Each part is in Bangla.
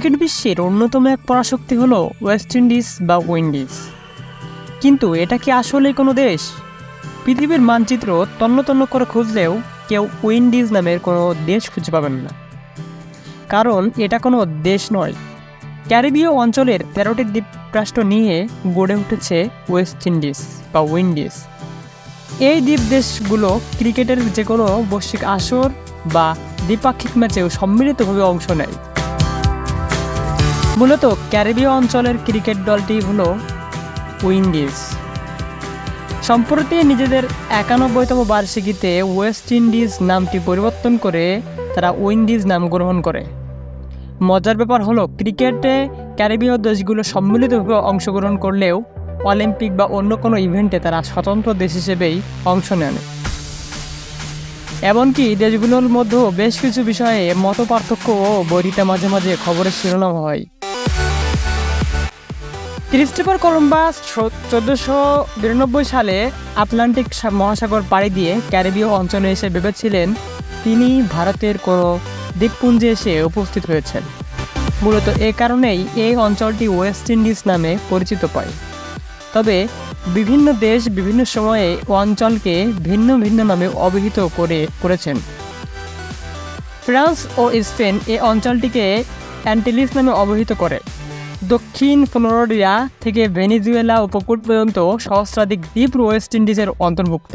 ক্রিকেট বিশ্বের অন্যতম এক পরাশক্তি হলো ওয়েস্ট ইন্ডিজ বা উইন্ডিজ। কিন্তু এটা কি আসলে কোনো দেশ? পৃথিবীর মানচিত্র তন্ন তন্ন করে খুঁজলেও কেউ উইন্ডিজ নামের কোনো দেশ খুঁজে পাবেন না। কারণ এটা কোনো দেশ নয়। ক্যারিবীয় অঞ্চলের তেরোটি দ্বীপরাষ্ট্র নিয়ে গড়ে উঠেছে ওয়েস্ট ইন্ডিজ বা উইন্ডিজ। এই দ্বীপ দেশগুলো ক্রিকেটের যে কোনো বৈশ্বিক আসর বা দ্বিপাক্ষিক ম্যাচেও সম্মিলিতভাবে অংশ নেয়। মূলত ক্যারিবীয় অঞ্চলের ক্রিকেট দলটি হলো উইন্ডিজ সম্প্রতি নিজেদের একানব্বইতম বার্ষিকীতে ওয়েস্ট ইন্ডিজ নামটি পরিবর্তন করে তারা উইন্ডিজ নাম গ্রহণ করে। মজার ব্যাপার হলো, ক্রিকেটে ক্যারিবীয় দেশগুলো সম্মিলিতভাবে অংশগ্রহণ করলেও অলিম্পিক বা অন্য কোনো ইভেন্টে তারা স্বতন্ত্র দেশ হিসেবেই অংশ নেন। এমনকি দেশগুলোর মধ্যেও বেশ কিছু বিষয়ে মত পার্থক্য ও বইটিতে মাঝে মাঝে খবরের শিরোনাম হয়। ক্রিস্টোফার কলম্বাস চোদ্দোশো বিরানব্বই সালে আটলান্টিক মহাসাগর পাড়ি দিয়ে ক্যারিবীয় অঞ্চলে এসে ভেবেছিলেন তিনি ভারতের কোনো দ্বীপপুঞ্জে এসে উপস্থিত হয়েছেন। মূলত এ কারণেই এই অঞ্চলটি ওয়েস্ট ইন্ডিজ নামে পরিচিত পায়। তবে বিভিন্ন দেশ বিভিন্ন সময়ে অঞ্চলকে ভিন্ন ভিন্ন নামে অভিহিত করে করেছেন। ফ্রান্স ও স্পেন এই অঞ্চলটিকে অ্যান্টিলিস নামে অবহিত করে। দক্ষিণ ফ্লোরিডা থেকে ভেনিজুয়েলা উপকূল পর্যন্ত সহস্রাধিক দ্বীপ ওয়েস্ট ইন্ডিজের অন্তর্ভুক্ত।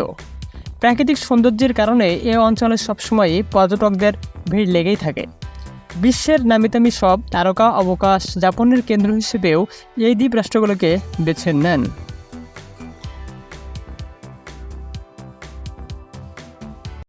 প্রাকৃতিক সৌন্দর্যের কারণে এ অঞ্চলে সবসময়ই পর্যটকদের ভিড় লেগেই থাকে। বিশ্বের নামিতামি সব তারকা অবকাশ যাপনের কেন্দ্র হিসেবেও এই দ্বীপ রাষ্ট্রগুলোকে বেছে নেন।